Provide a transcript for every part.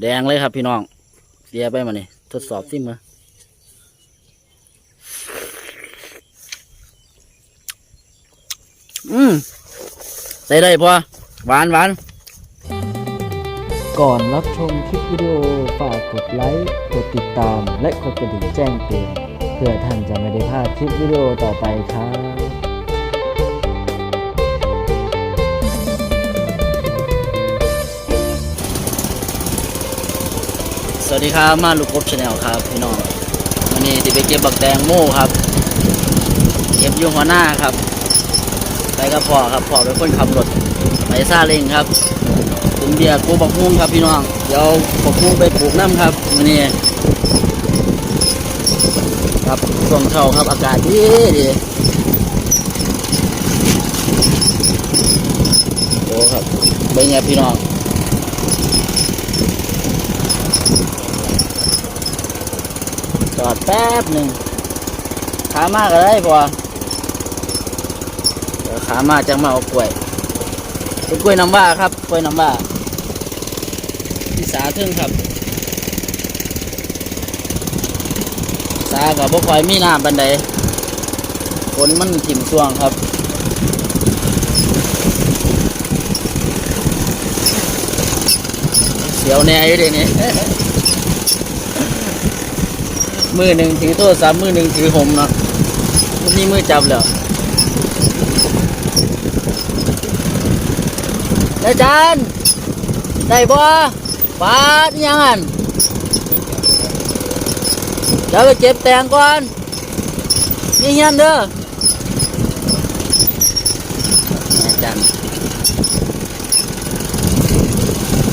แดงเลยครับพี่น้องเสียไปมานี่ทดสอบซิมืออืมใส่ได้พอหวานหวานก่อนรับชมคลิปวิดีโอฝากกดไลค์กดติดตาม และกดกระดิ่งแจ้งเตือนเพื่อท่านจะไม่ได้พลาดคลิปวิดีโอต่อไปครับ วัสดีครับมาลูกกบชาแนลครับพี่น้องวันนี้จะไปเก็บบักแตงโม่ครับ เก็บอยูหัวหน้าครับไปกับพ่อครับพ่อเป็นคนขับรถไปซาเล้งครับถึงเบียร์กูบักฮุ้งครับพี่น้องเดี๋ยวบักฮุ้งไปปลูกน้ำครับวันนี้ครับช่วงเช้าครับอากาศดีดีโอ้ครับเป็นไงพี่น้อง จอด แป๊บหนึ่งขามากก็ได้พอเดี๋ยวขามาจังมาเอากล้วยเป็นกล้วยน้ำว้าครับกล้วยน้ำว้าที่สาทึ่งครับ สากับบ่คอยมีน้ำบันไดฝนมันถิ่มช่วงครับเสียวแน่อยู่เดี๋ยวนี้ มือหนึ่งถือโทรศัพท์มือหนึ่งถือหมเนาะมันนี่มือจับแล้วอาจารย์ได้บ่ปาดยังอันเดี๋ยวไปเก็บแตงก่อนนี่เฮียนเด้อจารย์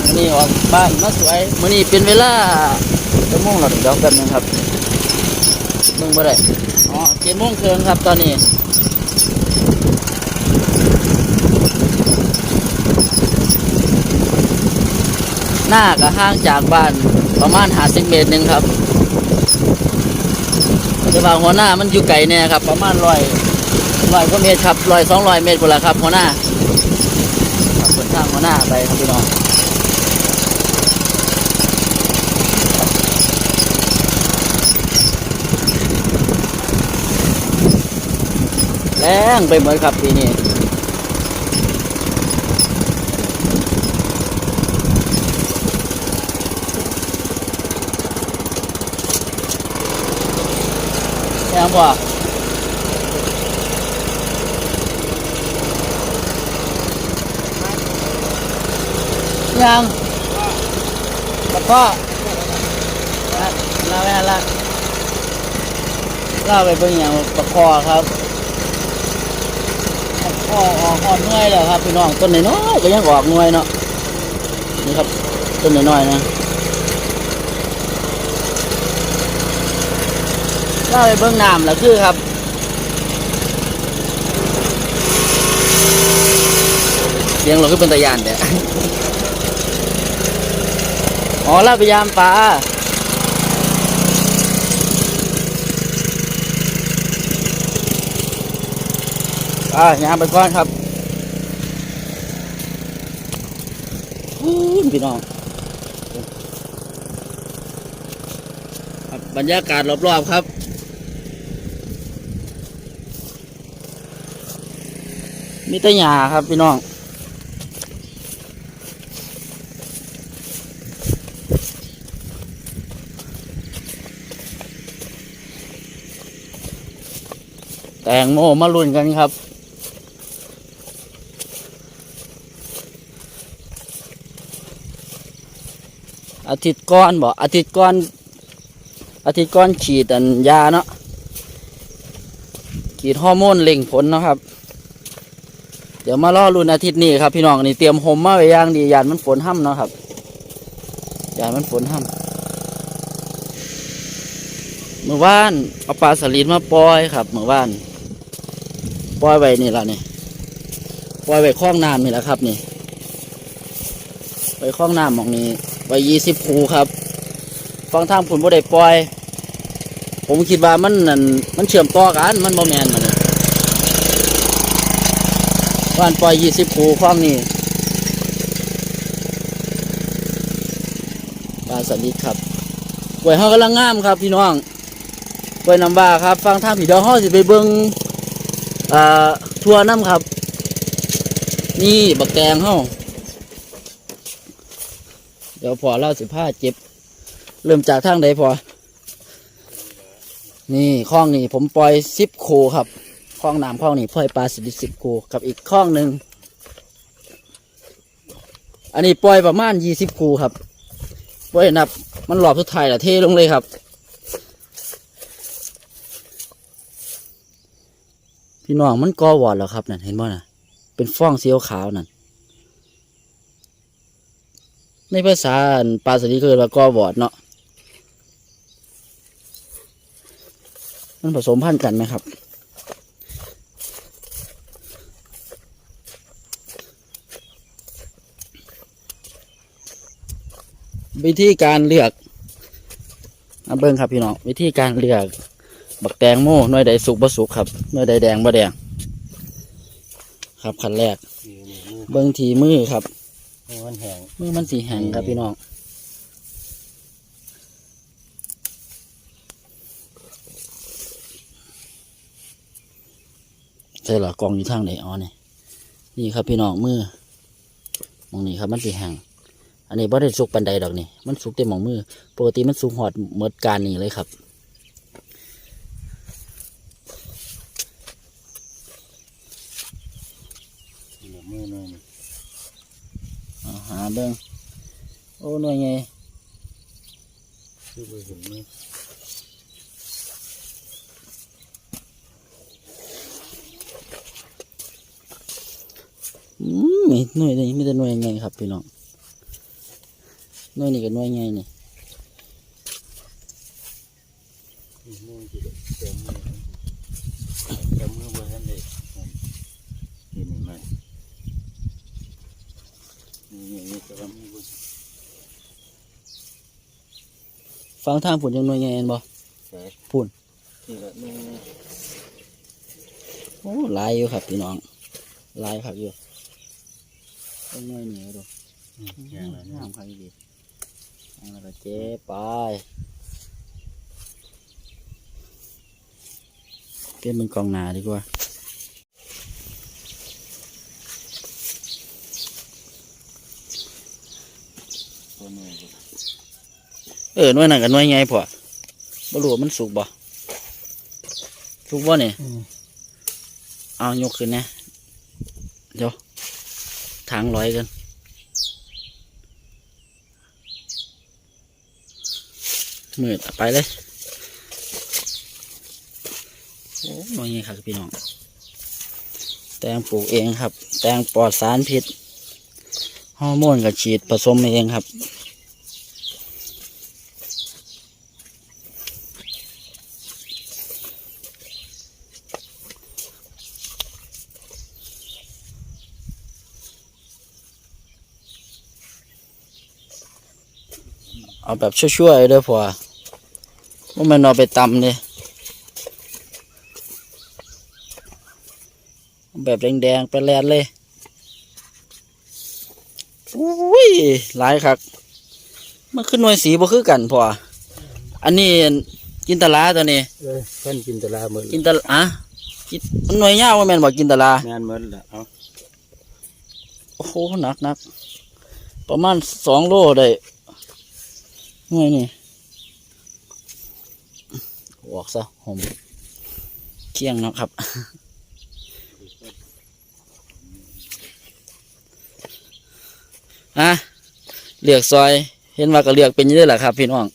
มื้อนี่ออกบ้านมาสวยมื่อนี้เป็นเวลาจะโมงแล้วเดี๋ยวแป๊บนึงครับ มึงบ่ได้อ๋อเจ็ดโมงครึ่งครับตอนนี้หน้าก็ห่างจากบ้านประมาณหาสิบเมตรหนึ่งครับแต่ว่าหัวหน้ามันอยู่ไกลเนี่ยครับ ประมาณร้อยร้อยกว่าเมตรครับร้อยสองร้อยเมตรพุ่นละครับหัวหน้าครับบนทางหัวหน้าไปครับพี่น้อง งไปหมดครับปีนี้แรงบ่ยังตะพ่อลาลาไปละลาไปเบิ่งอย่างตะคอครับ ออกออกออกหน่วยแล้วครับพี่น้องต้นน้อยก็ยังออกหน่วยเนาะนี่ครับต้นน้อยนะถ้าไปเบื้องน้ำแล้วคือครับเสียงเราคือเป็นตะยานแต่อ๋อลาพยายามปลา อ่ายามไปก่อนครับพี่น้องบรรยากาศรอบๆครับมีแต่หญ้าครับพี่น้องแตงโมมาลุ้นกันครับ อาทิตย์ก่อนบอกอาทิตย์ก่อนอาทิตย์ก่อนฉีดอันยาเนาะฉีดฮอร์โมนเล่งผลนะครับ เดี๋ยวมาล่อรุ่นอาทิตย์นี้ครับพี่น้องนี่เตรียมโฮมมาไว้ย่างดียานมันฝนห้ำเนาะครับยานมันฝนห้ำเมื่อวานเอาปลาสลิดมาปล่อยครับเมื่อวานปล่อยไว้นี่ละนี่ปล่อยไว้คล้องน้ำนี่แหละครับนี่ไว้คล้องน้ำมองนี้ ไว้ยี่สิบคูครับ ฟังทางผลบ่ได้ปล่อย ผมคิดว่ามันนั่นมันเชื่อมต่อกันมันบ่แมนมันว่านปล่อยยี่สิบคูฟังนี่ปลาสลิดครับกล้วยเฮากำลังงามครับพี่น้องกล้วยน้ำว้าครับ ฟังทางผีดยวเฮาสิไปเบิ่งอ่าทัวน้ำครับ นี่บักแตงเฮา เดี๋ยวพอเล่าสิผ้าเจ็บ เริ่มจากทางใดพอ นี่คลองนี่ผมปล่อยสิบโคครับคลองน้ำคลองนี่ปล่อยปลาสลิดสิบโคกับอีกคลองหนึ่งอันนี้ปล่อยประมาณยี่สิบคูครับปล่อยนับ มันหลอบสุดท้ายละเทลงเลยครับ พี่น้องมันกอวอดแล้วครับนั่นเห็นบ่นะเป็นฟองเสียวขาวนั่น ในภาษาอันปลาสลิดคือว่ากอวอดเนาะมันผสมพันธุ์กันไหมครับวิธีการเลือกมาเบิ้งครับพี่น้องวิธีการเลือกบักแตงโมหน่วยใดสุกบ่สุกครับหน่วยใดแดงบ่แดง ครับขั้นแรกนี่นี่มือเบิ้งทีมือครับ มันแห้งมือมันสีแห้งครับพี่น้องใช่หรอกองอยู่ทางไหนอ๋อนี่นี่ครับพี่น้องมือมองนี่ครับมันสีแห้งอันนี้บ่ได้สุกปันใดดอกนี่มันสุกเต็มหมองมือ ปกติมันสุกหอดเมดการนี่เลยครับ นี่มือหน่อยนี่ เอาเบิ้งโอ้หน่วยไงคือไปเห็นไหมอืมหน่วยนี้มีแต่หน่วยไงครับพี่น้องหน่วยนี้กับหน่วยไงนี่มือจะได้แกมมือแกมมือบนนั้นเลยนี่นี่มันนี่นี่นี่แต่ว่ามือบน ฟังทางผุนยังหน่วยไงเห็นบ่ใส่พูนนี่ละนี่โอ้หลายอยู่ครับพี่น้องหลายครับอยู่ต้นหน่วยนี่ดูอย่างละนี่งามครับดีเอาละก็เจ๊ไปเปลี่ยนเป็นกองหนาดีกว่า ตัวนี้ เออหน่วยนั่นกับหน่วยไงพอบ่รู้ว่ามันสุกบ่สุกบ่เนี่ยเอายกขึ้นนะเดี๋ยวทางร้อยกันมืดอะไปเลยโอ้หน่วยไงครับพี่น้องแตงปลูกเองครับ แตงปลอดสารพิษฮอร์โมนกับฉีดผสมเองครับ เอาแบบชั่วๆเด้อพอว่ามันเอาไปตำเนี่ยแบบแดงๆไปแลนเลยอุ้ยหลายครับมันขึ้นหน่วยสีบ่คือกันพออันนี้กินตะลาตัวนี้เลยท่านกินตะลาหมดกินตะลาอะกินมันหน่วยยาวว่าแม่นบอกกินตะลางานหมดละเอาโอ้โหหนักหนักประมาณสองโลได้ห น่วยนี่ออกซะผมเคียงเนาะครับอะเลือกซอย เห็นว่าก็เลือกเป็นอยี่ได้แหละครับ พี่น้อง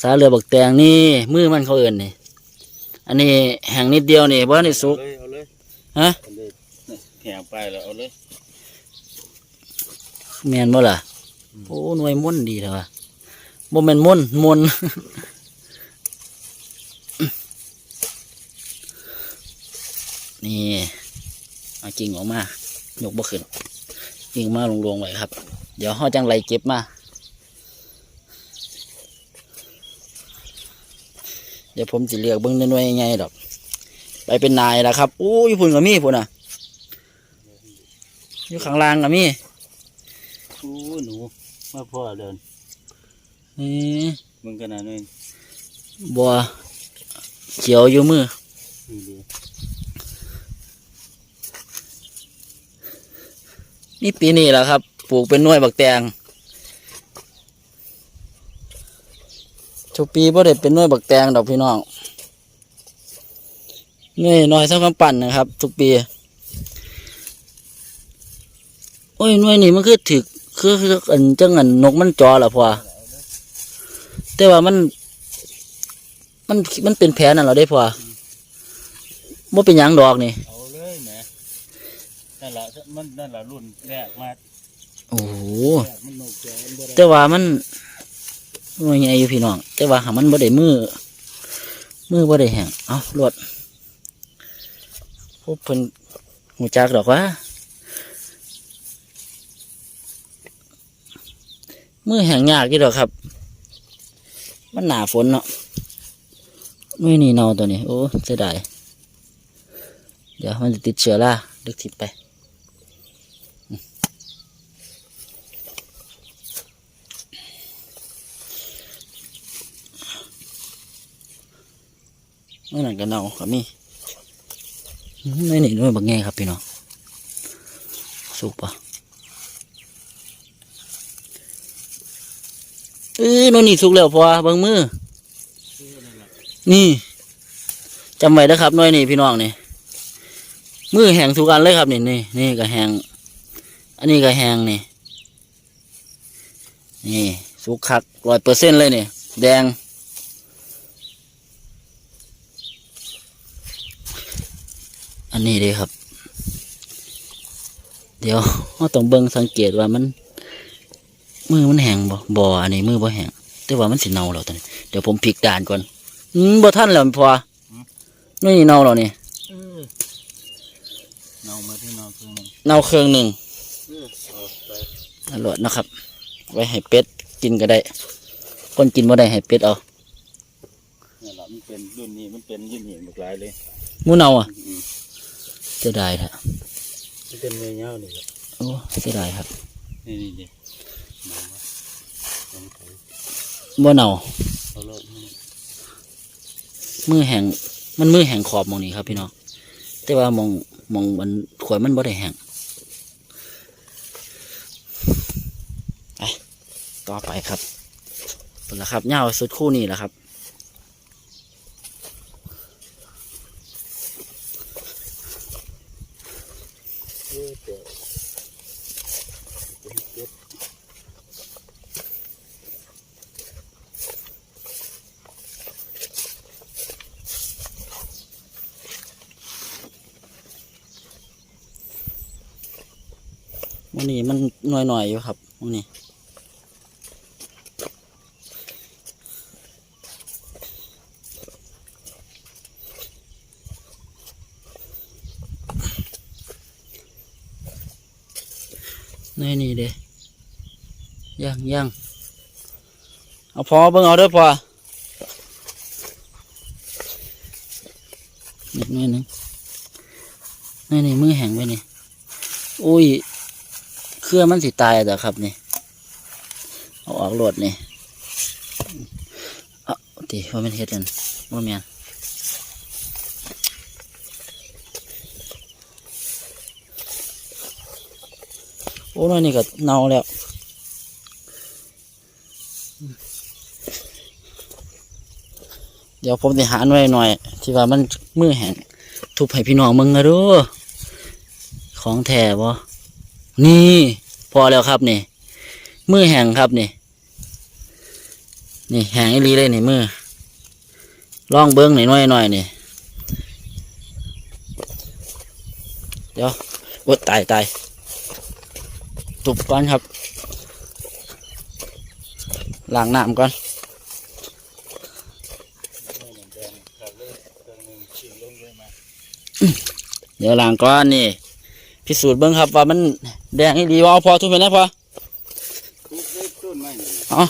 สาเรือบักแตงนี่มือมันเขาเอิ่นนี่อันนี้แห้งนิดเดียวนี่บ่นี่สุกเอาเลยเอาเลยฮะเอาเลยนี่แห้งไปแล้วเอาเลยแมนบ่ล่ะโอ้หน่วยม่นดีเถอะ วะบ่แม่นม่นมนนี่เอากิ่งออกมายกบ่ขึ้นกิ่งมาลงๆไว้ครับ เดี๋ยวห่อจังไรเก็บมา เดี๋ยวผมจะเลือกเบิ้งหน่วยๆไงดอก ไปเป็นนายแล้วครับอู้ยพุ่นกับมี่พุ่นอะอยู่ข้างล่างกับมี่อู้หนูมาพ่อเดิน นี่มึงขนาดนี้บัวเขียวอยู่มือนี่ดีนี่ปีนี้แหละครับ ปลูกเป็นหน่วยบักแตงทุกปีพ่ได้เป็นหน่วยบักแตงดอกพี่น้องหน่วยน้อยเท่ากับปั่นนะครับ ทุกปี โอ้ยหน่วยนี่มันคือถึกคือคืออันจังอันนกมันจอละพอ แต่ว่ามัน มันมันเป็นแผลนั่นเราได้พอบ่เป็นหยังดอกนี่เอาเลยแหมนั่นแหละมันนั่นแหละรุ่นแรกมาโอ้โหแรกมันนกแกมันบ่ได้แต่ว่ามันหน่วยใหญ่อยู่พี่น้อง แต่ว่าหามันบ่ได้มือมือบ่ได้แห้งเอารวดพวกเพิ่นหูจักดอกว่ามือแห้งยากอยู่ดอกครับ มันหนาฝนเนาะไมือนี่เนาตัวนี้โอ้เสียดายเดี๋ยวมันจะติดเชื้อราดึกทิพไปเมื่อนั้นก็เนาครับมี่ไม่หนีด้วยบักแง่ครับพี่น้องสุกปะ เออโน่นนี่สุกแล้วพอเบิ่งมือ นี่จำไว้นะครับน้อยนี่พี่น้องนี่มือแห้งสุกันเลยครับนี่นี่นี่ก็แห้งอันนี้ก็แห้งนี่ นี่สุกคักร้อยเปอร์เซ็นต์เลยนี่แดงอันนี้เลยครับ เดี๋ยวเราต้องเบิ่งสังเกตว่ามัน มือมันแห้งบ่บ่อันนี้มือบ่แห้งแต่ว่ามันสิเน่าแล้วตอนนี้เดี๋ยวผมพลิกด่านก่อนอืมบ่ทันแล้วพอนี่เน่าแล้วนี่เออเนามาที่เนาคือมันเน่าเครื่องหนึ่งเออเอาไปตลอดนะครับ ไว้ให้เป็ดกินก็ได้คนกินบ่ได้ให้เป็ดเอานี่นแหละมันเป็นรุ่นนี้มันเป็นยื่นเหี่ยมหลายเลยหมูเน่าอะอืมเสียดายแท้มันเป็นเนื้อเงานี่แหละโอ้เสียดายครับนี่นี่ บ่เน่าเอาเลยนี่มือแห้งมันมือแห้งขอบมองนี้ครับพี่น้องแต่ว่ามองมองมันขวยมันบ่ได้แห้งไปต่อไปครับเป็นละครับเหย้าสุดคู่นี้แหละครับ เออแต่เป็นเก็บ วันนี้มันหน่อยๆอยู่ครับวันนี้ในนี่เด้ยังยังเอาพอเบิ่งเอาด้อพอนิดหน่อยหนึงนี่นี่มือแห้งไปนี่ อุ้ย เครื่องมันสิตายแต่ครับนี่เอาออกโหลดนี่เอาตีว่าเป็นเฮ็ดกันว่าแมนโอ้ยนี่ก็เน่าแล้วเดี๋ยวผมจะหาหน่อยหน่อย ที่ว่ามันมือแห้งทุบให้พี่น้องมึงอะดูของแท้บ่นี่ พอแล้วครับนี่มือแห้งครับนี่ นี่แห้งอีลีเลยนี่มือลองเบิ้งหน่อยหน่อยหน่อยนี่เดี๋ยวโอ้ตายตายตุบก่อนครับล้างน้ำก่อนเลยเครื่องหนึงชิมลงเลยมาเดี๋ยวล้างก่อนนี่ พิสูจน์เบิ้งครับว่ามัน แดงอีหลีว่าเอาพอทุกเป็นะพอทุกเลยต้นไม้นี่เอ๋อ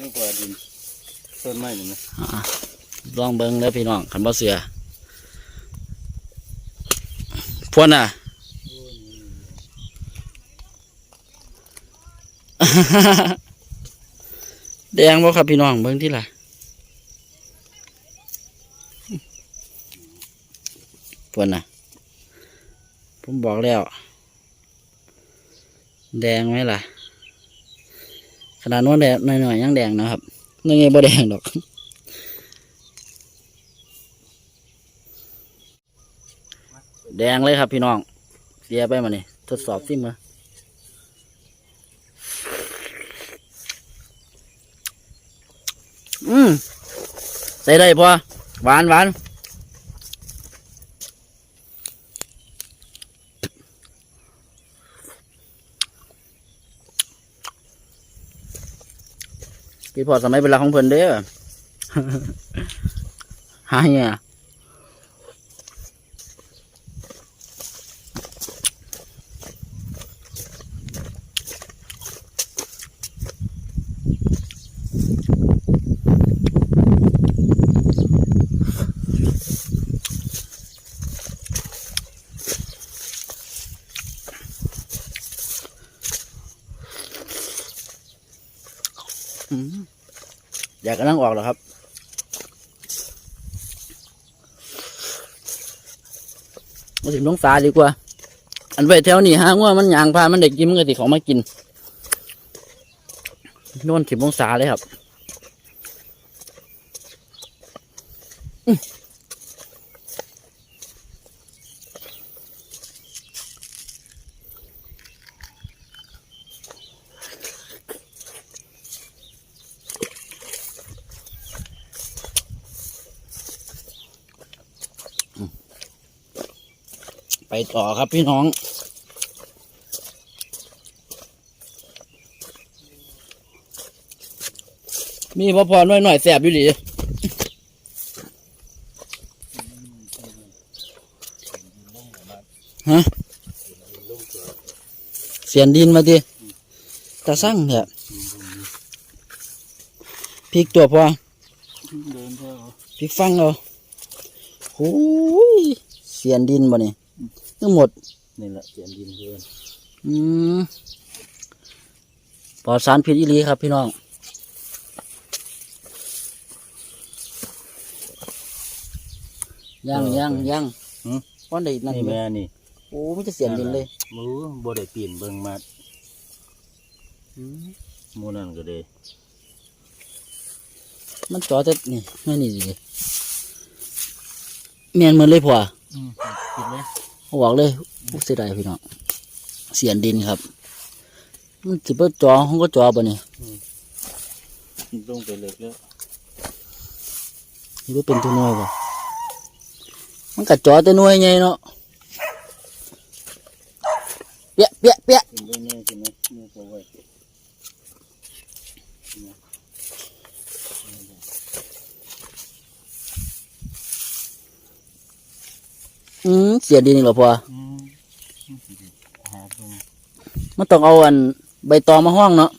นี่กว่าดินต้นไม้นี่นะอะลองเบิ้งเด้อพี่น้องขันบ่เสือพวนอะแดงบ่ครับพี่น้องเบิ่งที่ล่ะปวนน่ะผมบอกแล้ว แดงไหมล่ะ ขนาดนู้นแดงหน่อยๆยังแดงนะครับนี่ไงบ่แดงดอกแดงเลยครับพี่น้อง เสียไปมานี่ทดสอบซิมาอืมใส่ได้พอหวานหวาน พี่พอสมัยเวลาของเพิ่นเด้อหาเนี่ยากกำลังออกแล้วครับ มาถึงน้องสาดีกว่า อันไปแถวนี้ฮะว่ามันยางพามันเด็กกินมันก็สิของมากินโน่นสิบองสาเลยครับ ไปต่อครับพี่น้อง มีพอพอหน่อยหน่อยๆแสบอยู่ดีฮะเสียนดินมาดิตาสั่งเนี่ยพริกตัวพอเดินเท่าพริกฟังเอาโอ้ยเสียนดินบ่นี่ ทั้งหมดนี่แหละเสียงดินเพื่อนอืมปลอดสารพิษอีหลีครับพี่น้องย่างย่างย่างป้อนได้นั่นนี่ไหมแม่นี่โอ้ไมแต่จะเสียนดินเลยหมูบ่ได้ปีนเบิ่งมาหมูนั่นก็ได้มันจ่อแต่นี่นี่นี่ดิเมียนเหมือนเลยพ่ออืมกินเลย เอาบอกเลยอุ๊ยเสียดายพี่น้องเสียนดินครับ มันสิบ่จ่อห้องก็จ่อบ่นี่ลงไปเล็กแล้วหรือว่าเป็นตัวน้อยบ่มันก็จ่อแต่น้อยไงเนาะเปียะเปียะเปียะกินเบิ่งแน่ใช่ไหมนี่ก็ไว้ อืมเสียดินอีกแล้วพ่ออืมหาเบิ่งมันต้องเอาอันใบตองมาห้องเนาะ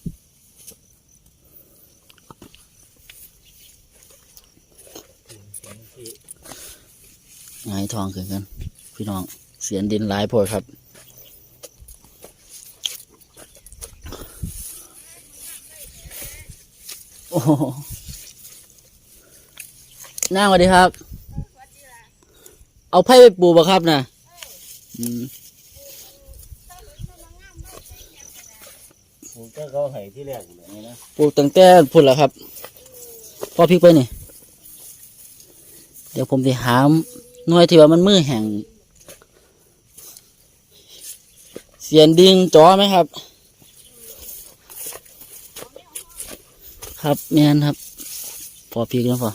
หงายทองขึ้นกัน พี่น้อง เสียนดินหลายพดครับ โอ้โหนั่งสวัสดีครับ เอาไผ่ไปปลูกบ่ครับนะอืมผมก็เขาให้ที่แรกอยู่แล้วนี่นะปลูกตั้งแต่พุ่นแล้วครับพอพริกไปนี่ เดี๋ยวผมจะหามหน่วยที่ว่ามันมือแห้งเสียนดิงจอไหมครับ ครับแม่นครับ พอพริกแล้วพอ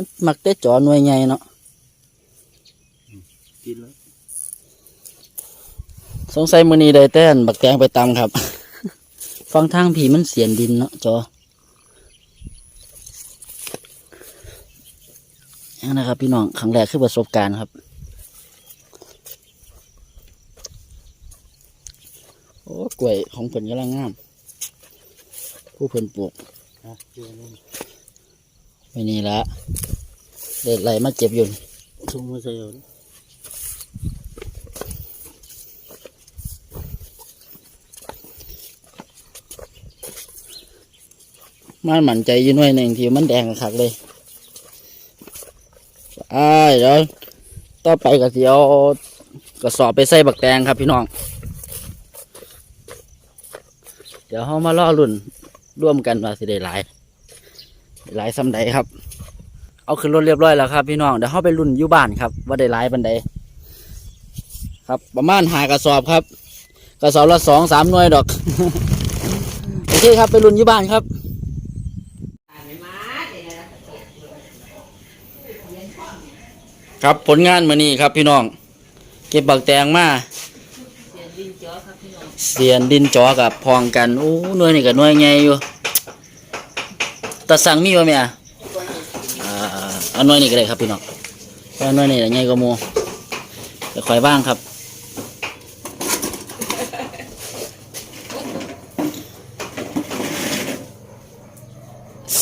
มันมักแต่จอหน่วยใหญ่เนาะกินแล้วสงสัยมือนี้ได้แต่นบักแตงไปตำครับ ฟังทางผีมันเสียนดินเนาะจอนี่นะครับ พี่น้องครั้งแรกคือประสบการณ์ครับ โอ้กล้วยของเพิ่นกำลังงาม ผู้เพิ่นปลูกนะเจอนี่ ไว้นี่ละเด็ดไหลมาเก็บอยู่นี่ทุ่งมือใส่เอาดิมันหมั่นใจอยู่หน่วยหนึ่งที่มันแดงคักๆเลยอ้ายเดี๋ยวต่อไปก็สิเอากระสอบไปใส่บักแตงครับพี่น้อง เดี๋ยวเรามาล่อรุ่นร่วมกันว่าสิได้หลาย หลายสำใดครับ เอาขึ้นรถเรียบร้อยแล้วครับ พี่น้องเดี๋ยวเราไปรุ่นอยู่บ้านครับ ว่าได้หลายบันไดครับ ประมาณหากระสอบครับ กระสอบละสองสามหน่วยดอกโอเคครับไปรุ่นอยู่บ้านครับครับผลงานมือนี้ครับพี่น้อง เก็บบักแตงมาเสียนดินจอกับพองกันอู้หน่วยนี่กับหน่วยไงอยู่ ตะสั่งมีบ่แม่อ่าเอาหน่วยนี่ก็ได้ครับพี่น้องเอาหน่วยนี่ไงก็โมเดี๋ยวคอยบ้างครับ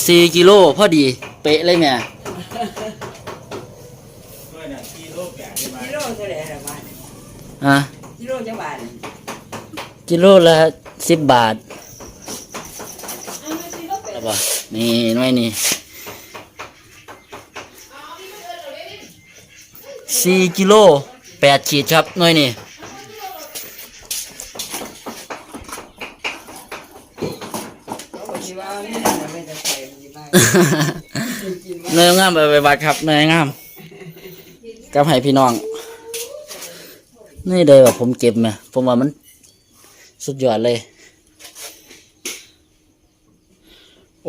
สี่กิโลพอดี เป๊ะเลยแม่กิโลเท่าไหร่ละบาทฮะกิโลจังบาทกิโลละสิบบาทเอาป่ะ นี่หน่วยนี่สี่กิโลแปดขีดครับหน่วยนี่เขาบอกที่ว่านี่น่ะไม่จะใส่ที่บ้านกินหน่วยงามไปไปวัดครับหน่วยงามกับให้พี่น้อง นี่เลยแบบผมเก็บไหมผมว่ามันสุดยอดเลย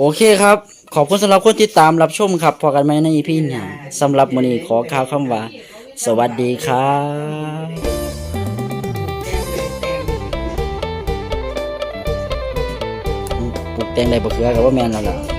โอเคครับ ขอบคุณสำหรับคนที่ตามรับชมครับ พอกันไหมในอีพีหน้าสำหรับมื้อนี้ขอกล่าวคำว่า สวัสดีครับปลูกแตงได้บ่เคือกับว่าแมนแล้วล่ะ